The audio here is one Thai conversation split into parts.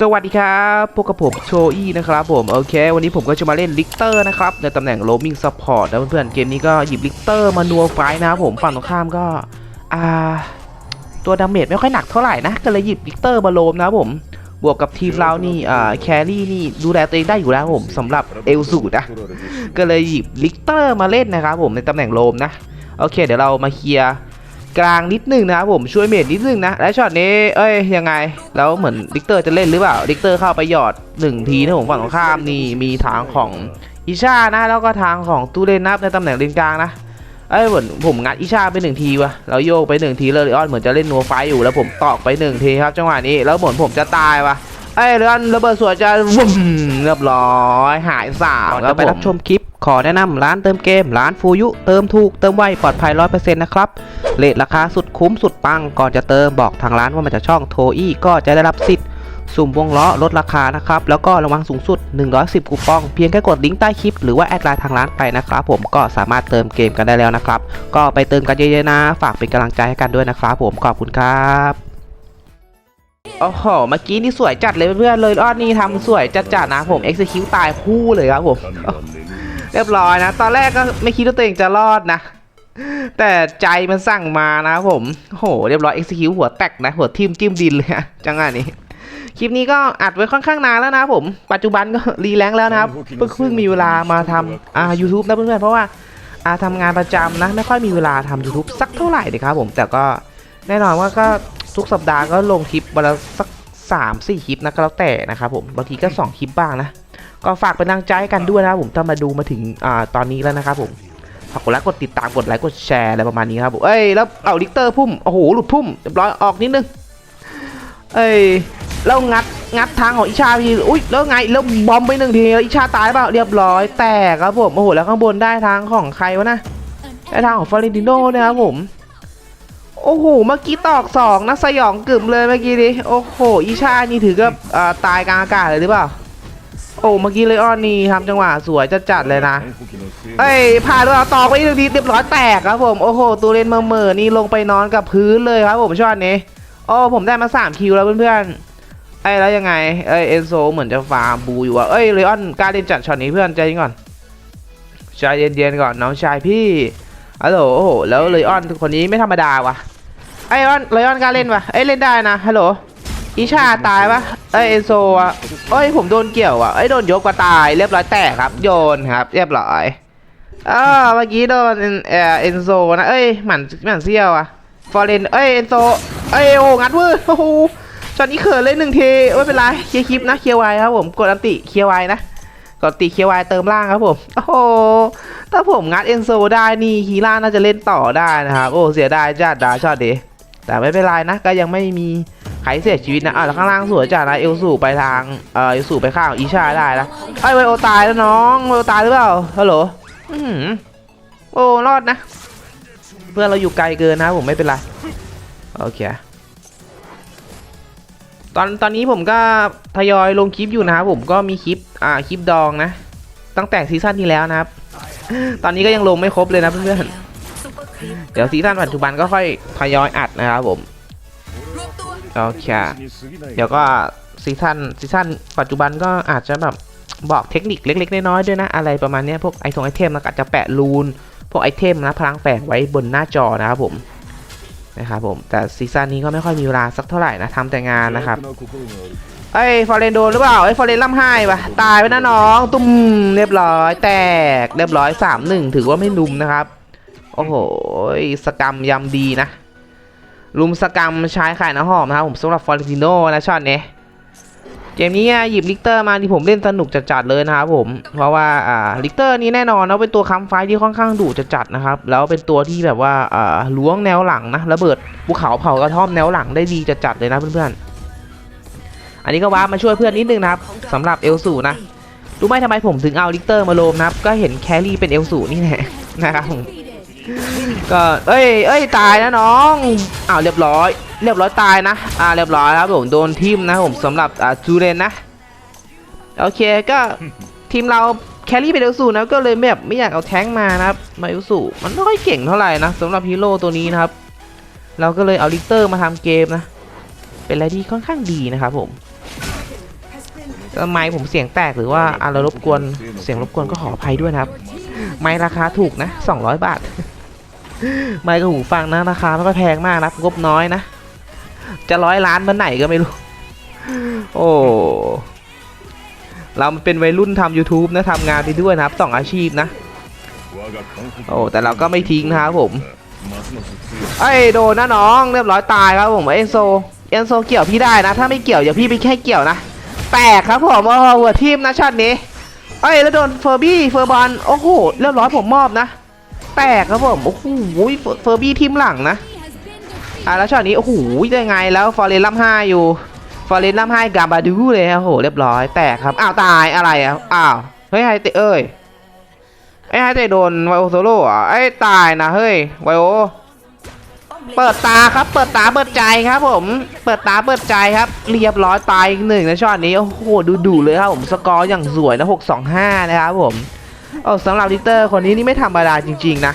สวัสดีครับพวกกับผมโชอี้นะครับผม โอเค วันนี้ผมก็จะมาเล่นลิกเตอร์นะครับ ในตำแหน่ง roaming support นะเพื่อนๆเกมนี้ก็หยิบลิกเตอร์มานัวไฟนะครับผม ฝั่งตรงข้ามก็ อ่า ตัวดาเมจไม่ค่อยหนักเท่าไหร่นะ ก็เลยหยิบลิกเตอร์มาโลมนะครับผม บวกกับทีมเรานี่ อ่า แครี่นี่ดูแลตัวเองได้อยู่แล้วผมสำหรับเอลสูนะ ก็เลยหยิบลิกเตอร์มาเล่นนะครับผมในตำแหน่งโลมนะ โอเค เดี๋ยวเรามาเคลียร์ กลางนิดนึงนะครับผมช่วยเมดนิดนึงนะและช็อตนี้เอ้ยยังไง แล้วเหมือนลิกเตอร์จะเล่นหรือเปล่าลิกเตอร์เข้าไปหยอดหนึ่งทีนะผมฝั่งตรงข้ามนี่มีทางของอิชานะแล้วก็ทางของตูเลนนับในตำแหน่งเลนกลางนะเอ้ยเหมือนผมงัดอิชาไปหนึ่งทีวะแล้วโยกไปหนึ่งทีเลยออนเหมือนจะเล่นนัวไฟอยู่แล้วผมตอกไปหนึ่งทีครับจังหวะนี้แล้วเหมือนผมจะตายวะ เอ้ยเรือนระเบิดสวนจะวุ้มเรียบร้อยหายสาวก่อนครัจะบไปผมรับชมคลิป ขอแนะนำร้านเติมเกม ร้านฟูยุ เติมถูก เติมไวปลอดภัย100%นะครับเลทราคาสุดคุ้มสุดปัง ก่อนจะเติมบอกทางร้านว่ามาจากช่องโทอี้ก็จะได้รับสิทธิ์สุ่มวงล้อลดราคานะครับ แล้วก็รางวัลสูงสุด 110 คูปอง เพียงแค่กดลิงก์ใต้คลิป หรือว่าแอดไลน์ทางร้านไปนะครับผมก็สามารถเติมเกมกันได้แล้วนะครับ ก็ไปเติมกันเยอะๆนะ ฝากเป็นกำลังใจให้กันด้วยนะครับผมขอบคุณครับ โอ้โห เมื่อกี้นี่สวยจัดเลยเพื่อนเลยอ้อนนี่ทำสวยจัดๆนะผม execute ตายคู่เลยครับผม เรียบร้อยนะ ตอนแรกก็ไม่คิดว่าตัวเองจะรอดนะ แต่ใจมันสั่งมานะครับผมโห เรียบร้อย execute หัวแตกนะ หัวทิ่มจิ้มดินเลยอะจังหวะนี้ คลิปนี้ก็อัดไว้ค่อนข้างนานแล้วนะผม ปัจจุบันก็รีแลงแล้วนะครับ เพิ่งมีเวลามาทำอ่า YouTube นะเพื่อนๆ เพราะว่าอ่าทำงานประจำนะ ไม่ค่อยมีเวลาทำ YouTube สักเท่าไหร่เลยครับผม แต่ก็แน่นอนว่าก็ ทุกสัปดาห์ก็ลงคลิปวันละสักสามสี่คลิปนะก็แล้วแต่นะครับผมบางทีก็สองคลิปบ้างนะ ก็ฝากเป็นกำลังใจให้กันด้วยนะครับผมถ้ามาดูมาถึงอ่าตอนนี้แล้วนะครับผมฝากกดไลค์กดติดตามกดไลค์กดแชร์อะไรประมาณนี้ครับผมเอ้ยแล้วเอาลิกเตอร์พุ่มโอ้โหหลุดพุ่มเรียบร้อยออกนิดนึงเอ้ยแล้วงัดงัดทางของอิชาพี่อุ้ยแล้วไงแล้วบอมไปหนึ่งทีแล้วอิชาตายเปล่าเรียบร้อยแตกครับผมโอ้โหแล้วข้างบนได้ทางของใครวะนะได้ทางของฟลอรนติโน่นะครับผม โอ้โห เมื่อกี้ตอกสองนะสยองกึ่มเลยเมื่อกี้ดิโอ้โหอิชานี่ถือกับอ่าตายกลางอากาศเลยหรือเปล่า โอ้ เมื่อกี้เลยอ้อนนี่ทำจังหวะสวยจัดจัดๆเลยนะเอ้ยผ่านด้วยเอาตอกไปอีกทีเรียบร้อยแตกครับผม โอ้โหตัวเล่นเมื่อเมื่อนี่ลงไปนอนกับพื้นเลยครับผมช็อตนี้ โอ้ ผมได้มาสามคิวแล้วเพื่อนๆเอ้แล้วยังไง เอ้ยเอนโซเหมือนจะฟาร์มบูอยู่อะเอ้ยเลออนกล้าเล่นจัดช็อตนี้เพื่อนใจเย็นก่อนใจเย็นๆก่อนน้องชายพี่ฮัลโอ้โหแล้วเลออนคนนี้ไม่ธรรมดาว่ะ ไอออนเลออนกล้าเล่นปะเอ้ยเล่นได้นะฮัลโหลอิชาตายปะเอ้ยเอนโซอะเอ้ยผมโดนเกี่ยวอะเอ้ยโดนยกกว่าตายเรียบร้อยแตกครับ โยนครับ เรียบร้อยอ่าเมื่อกี้โดนเอ็นเอ่อเอนโซนะเอ้ยหมันหมันเซี่ยวอะฟอร์เรนเอ้ยเอนโซเอ้ยโอ้งัดเวื้อโอ้โหช็อตนี้เขินเลยหนึ่งทีไม่เป็นไรเคลียร์คลิปนะเคลียร์ไวครับผมกดอันติเคลียร์ไวนะกดติเคลียร์ไวเติมล่างครับผม โอ้โห ถ้าผมงัดเอนโซได้นี่ฮีร่าน่าจะเล่นต่อได้นะครับ โอ้ เสียดายจัดดาชอตดี แต่ไม่เป็นไรนะก็ยังไม่มีใครเสียชีวิตนะอะแล้วข้างล่างสวยจัดนะเอลสูไปทางเออเอลสูไปข้างอีชาได้นะไอ้ยไวโอตายแล้วน้องไวโอตายหรือเปล่าฮัลโหลอื้อหือโอ้รอดนะ เพื่อนเราอยู่ไกลเกินนะผมไม่เป็นไรโอเคตอนตอนนี้ผมก็ทยอยลงคลิปอยู่นะครับผมก็มีคลิปอ่าคลิปดองนะ ตั้งแต่ซีซั่นที่แล้วนะครับ ตอนนี้ก็ยังลงไม่ครบเลยนะเพื่อนๆ เดี๋ยวซีซั่นปัจจุบันก็ค่อยทยอยอัดนะครับผมโอเคเดี๋ยวก็ซีซั่นซีซั่นปัจจุบันก็อาจจะแบบบอกเทคนิคเล็กๆน้อยๆด้วยนะ อะไรประมาณนี้พวกไอทงไอเทมแล้วก็อาจจะแปะรูน พวกไอเทมนะพลังแฝงไว้บนหน้าจอนะครับผมนะครับผมแต่ซีซั่นนี้ก็ไม่ค่อยมีเวลาสักเท่าไหร่นะทำแต่งานนะครับเอ้ยฟอร์เรนโดนหรือเปล่าเอ้ฟอร์เรนล่ำไห้ปะตายไปนะน้อง ตุ้มเรียบร้อยแตกเรียบร้อยสามหนึ่งถือว่าไม่ลุมนะครับ โอ้โหสกรรมยำดีนะลุมสกรรมชายขายน้ำหอมนะครับผมสำหรับฟอร์เรนติโนนะช็อตนี้เกมนี้หยิบลิกเตอร์มาที่ผมเล่นสนุกจัดๆเลยนะครับผม เพราะว่าอ่าลิกเตอร์นี้แน่นอนนะเป็นตัวค้ำไฟที่ค่อนข้างดุจัดๆนะครับ แล้วเป็นตัวที่แบบว่าอ่าล้วงแนวหลังนะระเบิดภูเขาเผากระท่อมแนวหลังได้ดีจัดๆเลยนะเพื่อนๆ อันนี้ก็ว้ามาช่วยเพื่อนนิดนึงนะครับสำหรับเอลสูนะรู้ไหมทำไมผมถึงเอาลิกเตอร์มาโลมนะครับก็เห็นแครี่เป็นเอลสูนี่แหละนะครับผม ก็เอ้ยเอ้ยตายนะน้องอ้าวเรียบร้อย เรียบร้อยตายนะอ่าเรียบร้อยครับผมโดนทีมนะผมสำหรับอ่าจูเรนนะโอเคก็ทีมเราแครี่เป็นเอลสูนะก็เลยแบบไม่อยากเอาแท้งมานะครับมาเอลสูมันไม่ค่อยเก่งเท่าไหร่นะสำหรับฮีโร่ตัวนี้นะครับ เราก็เลยเอาลิเตอร์มาทำเกมนะ เป็นอะไรที่ค่อนข้างดีนะครับผมทำไมผมเสียงแตกหรือว่าอะไรรบกวนเสียงรบกวนก็ขออภัยด้วยนะครับ ไม้ราคาถูกนะ 200 บาท ไม้กับหูฟังนะราคาไม่ค่อยแพงมากนะงบน้อยนะ จะร้อยล้านเมื่อไหนก็ไม่รู้ โอ้เรามันเป็นวัยรุ่นทำ YouTube นะทำงานไปด้วยนะครับสองอาชีพนะ โอ้แต่เราก็ไม่ทิ้งนะครับผมไอ้โดนนะน้องเรียบร้อยตายครับผมเอนโซเอนโซเกี่ยวพี่ได้นะ ถ้าไม่เกี่ยวอย่าพี่ไปแค่เกี่ยวนะ แตกครับผมโอ้โหหัวทีมนะช็อตนี้เอ้แล้วโดนเฟอร์บี้เฟอร์บอลโอ้โหเรียบร้อยผมมอบนะ แตกครับผมโอ้โหเฟอร์บี้ทีมหลังนะอะแล้วช็อตนี้โอ้โหได้ไงแล้วฟอร์เรนล่ำห้าอยู่ฟอร์เรนล่ำห้ากาบาดูเลยครับโอ้โหเรียบร้อยแตกครับอ้าวตายอะไรอะอ้าวเฮ้ยไฮเตเอ้ยไอ้ไฮเตโดนไวโอโซโล่อะไอ้ตายนะเฮ้ยไวโอเปิดตาครับ เปิดตาเปิดใจครับผม เปิดตาเปิดใจครับ เรียบร้อยตายอีกหนึ่งในช็อตนี้ โอ้โห ดูดูเลยครับผม สกอร์อย่างสวยนะ625นะครับผม โอ้สำหรับลิเตอร์คนนี้นี่ไม่ธรรมดาจริง ๆ นะ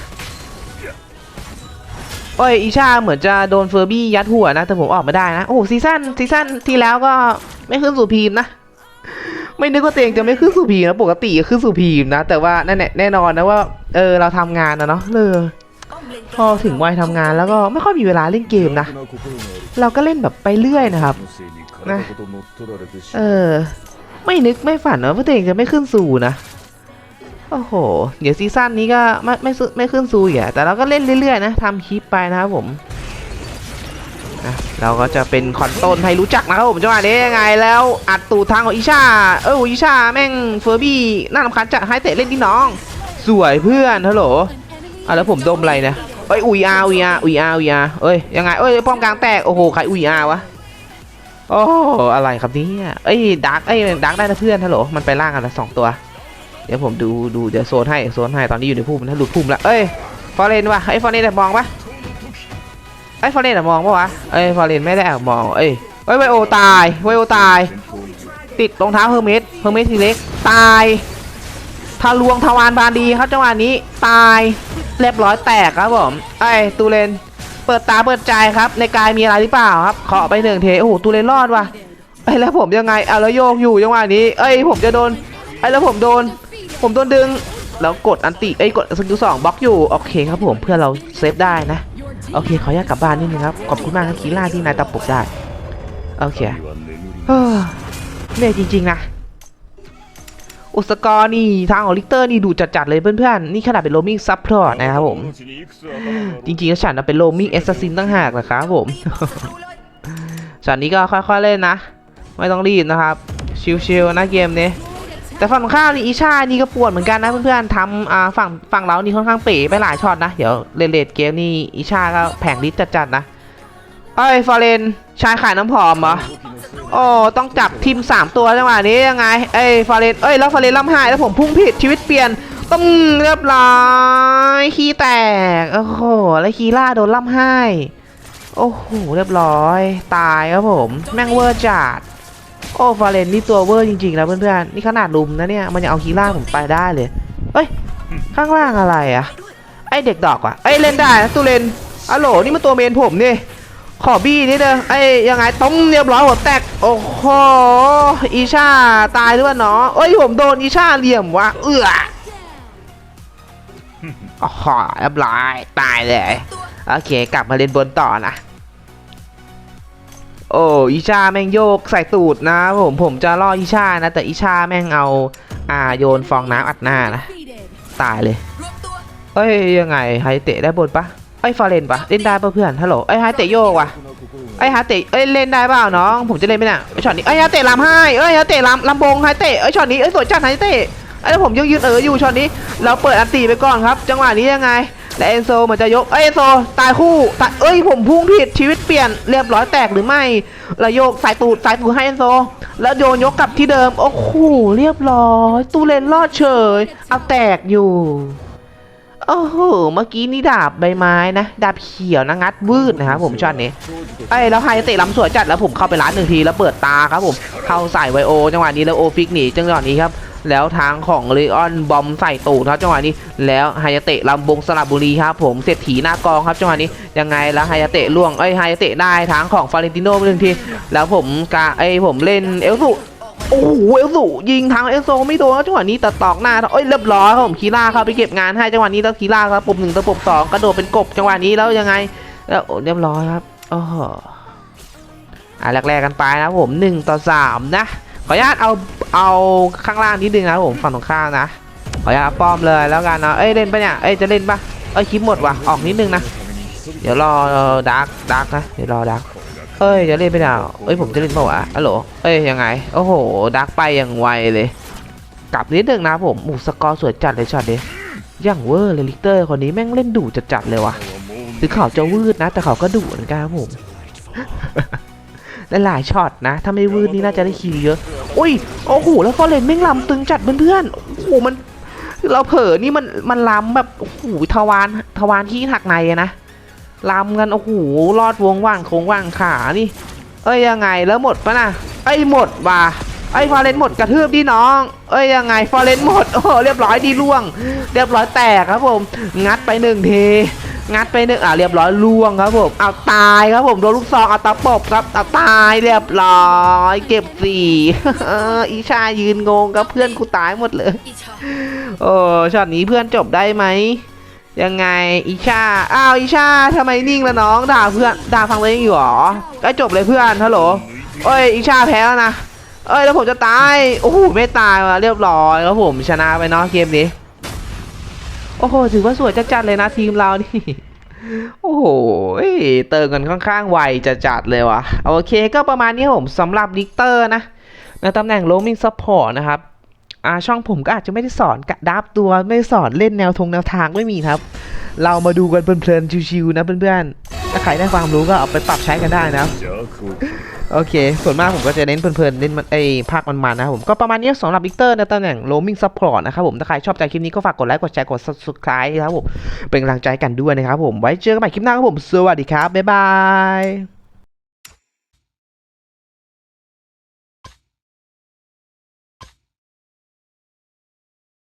โอ้ยอีชาเหมือนจะโดนเฟอร์บี้ยัดหัวนะ แต่ผมออกมาได้นะ โอ้ซีซั่นซีซั่นที่แล้วก็ไม่ขึ้นสู่พีมนะ ไม่นึกว่าตัวเองจะไม่ขึ้นสู่พีมนะปกติขึ้นสู่พีมนะ แต่ว่านั่นแน่นอนนะว่า เออเราทำงานนะเนาะเออพอถึงวัยทำงานแล้วก็ไม่ค่อยมีเวลาเล่นเกมนะ เราก็เล่นแบบไปเรื่อยนะครับนะเออ ไม่นึกไม่ฝันว่าตัวเองจะไม่ขึ้นสู่นะ โอ้โห เดี๋ยวซีซั่นนี้ก็ไม่ไม่ไม่ขึ้นซูอีกอะแต่เราก็เล่นเรื่อยๆนะทำคลิปไปนะครับผมเราก็จะเป็นคอนต้นให้รู้จักนะครับผมจังหวะนี้ยังไงแล้วอัดตูดทางของอิชา เอออิชาแม่งเฟอร์บี้น่ารำคาญจัดให้เตะเล่นที่น้อง สวยเพื่อนฮัลโหลอะแล้วผมดมอะไรนี่ยเอ้ยอุยอาอุยอาอุยอาอุยอาเอ้ยยังไงเอ้ยป้อมกลางแตกโอ้โหใครอุยอาวะโอ้อะไรครับเนี่ยเอ้ยดักเอ้ยดักได้นะเพื่อนฮัลโหลมันไปล่างกันละสองตัว เดี๋ยวผมดูดูเดี๋ยวโซนให้โซนให้ตอนนี้อยู่ในพุ่มนะหลุดพุ่มแล้วเอ้ยฟอเรนวะไอ้ยฟอร์เรนมองปะไอ้ยฟอร์เรนมองปะวะเอ้ยฟอเรนไม่ได้แอบมองเอ้ยเอ้ยไวโอตายไวโอตาย ติดรองเท้าเฮอร์เมสเฮอร์เมสทีเล็กตายทะลวงทวารบานดีครับจังหวะนี้ตายเรียบร้อยแตกครับผมไอ้ยตูเลนเปิดตาเปิดใจครับในกายมีอะไรหรือเปล่าครับเคาะไปหนึ่งเทโอ้โหตูเลนรอดว่ะไอ้ยแล้วผมยังไงเอาแล้วโยกอยู่จังหวะนี้ เอ้ยผมจะโดนไอ้แล้วผมโดน ผมโดนดึง แล้วกดอันติเอ้ยกดสกิลสองบล็อกอยู่ โอเคครับผมเพื่อเราเซฟได้นะ โอเคขออนุญาตกลับบ้านนิดนึงครับ ขอบคุณมากครับคีล่าที่นายตะปุกได้ โอเคเฮ้อเหนื่อยจริงๆนะอุสกอร์นี่ทางของลิกเตอร์นี่ดูจัดๆเลยเพื่อนๆ นี่ขนาดเป็นโรมิงซัพพอร์ตนะครับผม จริงๆแล้วฉันน่ะเป็นโรมิงเอสซินตั้งหากนะครับผมฉันนี้ก็ค่อยๆเล่นนะ ไม่ต้องรีบนะครับ ชิลๆนะเกมนี้ แต่ฝั่งตรงข้ามนี่อีชานี่ก็ปวดเหมือนกันนะเพื่อนๆทำอ่าฝั่งฝั่งเรานี่ค่อนข้างเป๋ไปหลายช็อตนะ เดี๋ยวเลนเลดเกมนี่อีชาก็แผงลิสจัดๆนะเอ้ยฟอเรนชายขายน้ำผอมเหรอโอ้ต้องจับทีม 3 ตัวจังหวะนี้ยังไงเอ้ยฟาเรนเอ้ยแล้วฟาเรนล่ำหายแล้วผมพุ่งผิดชีวิตเปลี่ยนต้องเรียบร้อยขี้แตกโอ้โหแล้วคีล่าโดนล่ำหายโอ้โหเรียบร้อย ตายครับผม แม่งเวอร์จัด โอ้ฟาเรนนี่ตัวเวอร์จริงๆนะเพื่อนๆ นี่ขนาดลุมนะเนี่ย มันยังเอาคีล่าผมไปได้เลยเอ้ย ข้างล่างอะไรอะไอเด็กดอกว่ะไอเล่นได้ตูเลนอะโหลนี่มันตัวเมนผมนี่ ขอบี้นิดเดียวไอยังไงต้องเรียบร้อยหัวแตก โอ้โห อีชาตายด้วยเนาะเอ้ยผมโดนอีชาเหลี่ยมวะเอื้ออ้โหเรียบร้อยตายเลย โอเค กลับมาเล่นบนต่อนะ โอ้อีชาแม่งโยกใส่ตูดนะผมผมจะล่ออีชานะ แต่อีชาแม่งเอาอ่าโยนฟองน้ำอัดหน้านะ ตายเลย เอ้ยยังไงไฮเตะได้บนปะไอ้ฟอเรนปะเล่นได้ปะเพื่อนฮัลโหลไอ้ไฮเตะโยกว่ะไอ้ฮาเตะเอ้ยเล่นได้เปล่าน้อง ผมจะเล่นไหมเนี่ยไอ้ช็อตนี้ไอ้ฮาเตะลำให้เอ้ยฮาเตะลำลำบงไฮเตะไอ้ช็อตนี้เอ้สวยจัดไฮเตะไอ้แล้วผมยังยืนเอออยู่ช็อตนี้ เราเปิดอันตีไปก่อนครับ จังหวะนี้ยังไง และเอนโซเหมือนจะยกเอ้ยเอนโซตายคู่ตายเอ้ยผมพุ่งผิดชีวิตเปลี่ยนเรียบร้อยแตกหรือไม่แล้วโยกสายตูดสายตูดให้เอนโซ แล้วโยนยกกลับที่เดิมโอ้โหเรียบร้อย ตูเลนรอดเฉย เอาแตกอยู่โอ้โหเมื่อกี้นี่ดาบใบไม้นะ ดาบเขียวนะงัดวืดนะครับผมช็อตนี้ไอ้ยแล้วไฮเตะลำสวยจัดแล้วผมเข้าไปร้านหนึ่งทีแล้วเปิดตาครับผมเข้าใส่ไวโอจังหวะนี้แล้วโอฟิกหนีจังหวะนี้ครับ แล้วทางของเลออนบอมใส่ตูดครับจังหวะนี้ แล้วไฮยาเตะลำบงสลับบุรีครับผมเศรษฐีหน้ากองครับจังหวะนี้ยังไงแล้วไฮยาเตะล่วงเอ้ยไฮยาเตะได้ทางของฟาเรนติโน่ไปหนึ่งทีแล้วผมกะไอ้ยผมเล่นเอลสุโอ้โหเอลสูยิงทางเอลโซไม่โดนจังหวะนี้แต่ตอกหน้าเอ้ยเรียบร้อยครับผมคีร่าเข้าไปเก็บงานให้จังหวะนี้แล้วคีร่าครับปุ่มหนึ่งตะปบสองกระโดดเป็นกบจังหวะนี้แล้วยังไง แล้วเรียบร้อยครับโอ้โหอะแรกๆกันไปนะผมหนึ่งต่อสามนะ ขออนุญาตเอาเอาข้างล่างนิดนึงนะผมฝั่งตรงข้ามนะขออนุญาตป้อมเลยแล้วกันเนาะเอ้ยเล่นปะเนี่ยเอ้ยจะเล่นปะเอ้ยคลิปหมดว่ะออกนิดนึงนะเดี๋ยวรอดาร์กดาร์กนะเดี๋ยวรอดาร์กเอ้ยจะเล่นไปแล้วเอ้ยผมจะเล่นเปล่าวะฮัลโหลเอ้ยยังไงโอ้โหดักไปอย่างไวเลย กลับนิดนึงนะผมอูสกอร์สวยจัดเลยช็อตนี้อย่างเวอร์เลยลิกเตอร์คนนี้แม่งเล่นดุจัดๆเลยวะถึงเขาจะวืดนะ แต่เขาก็ดุเหมือนกันครับผม และหลายช็อตนะ ถ้าไม่วืดนี่น่าจะได้คิวเยอะ อุ้ย โอ้โห แล้วฟอร์เรนแม่งลำตึงจัดเพื่อนๆ โอ้โห มัน เราเผลอนี่มัน มันลำแบบ โอ้โห ทวาร ทวารที่หักในอะนะลำกัน โอ้โห รอดวงว่างโค้งว่างขา นี่ เอ้ยยังไง แล้วหมดปะนะไอ้ยหมดว่ะไอ้ฟอเรนหมดกระทืบดิน้อง เอ้ยยังไงฟอเรนหมด โอ้โหเรียบร้อยดีล่วง เรียบร้อยแตกครับผม งัดไปหนึ่งที งัดไปหนึ่งอะเรียบร้อยล่วงครับผมเอาตายครับผมโดนลูกซองเอาตะปบครับเอาตายเรียบร้อย เก็บสี่เอออีชายืนงงครับเพื่อนกูตายหมดเลยโอ้ช็อตนี้เพื่อนจบได้ไหมยังไงอิชาอ้าวอิชาทำไมนิ่งละน้องด่าเพื่อนด่าฟังตัวเองอยู่หรอก็จบเลยเพื่อนฮัลโหลเอ้ยอิชาแพ้แล้วนะเอ้ยแล้วผมจะตายโอ้โหไม่ตายว่ะเรียบร้อยแล้วผมชนะไปเนาะเกมนี้ โอ้โห ถือว่าสวยจัดๆเลยนะทีมเรานี่ โอ้โห เติมกันค่อนข้างไวจัดๆเลยว่ะ โอเค ก็ประมาณนี้ผมสำหรับดิกเตอร์นะ ในตำแหน่งโลมิงซัพพอร์ตนะครับอาช่องผมก็อาจจะไม่ได้สอนกะดับตัวไม่ได้สอนเล่นแนวทงแนวทางไม่มีครับ เรามาดูกันเพลินๆชิวๆนะเพื่อนๆ ถ้าใครได้ความรู้ก็เอาไปปรับใช้กันได้นะครับโอเค ส่วนมากผมก็จะเน้นเพลินๆ เน้นมันไอ้ภาคมันๆนะครับผม ก็ประมาณนี้สำหรับวิกเตอร์ในตำแหน่ง roaming support นะครับผม ถ้าใครชอบใจคลิปนี้ก็ฝากกดไลค์ กดแชร์ กด subscribe ครับผม เป็นกำลังใจกันด้วยนะครับผม ไว้เจอกันใหม่คลิปหน้าครับผม สวัสดีครับ บ๊ายบาย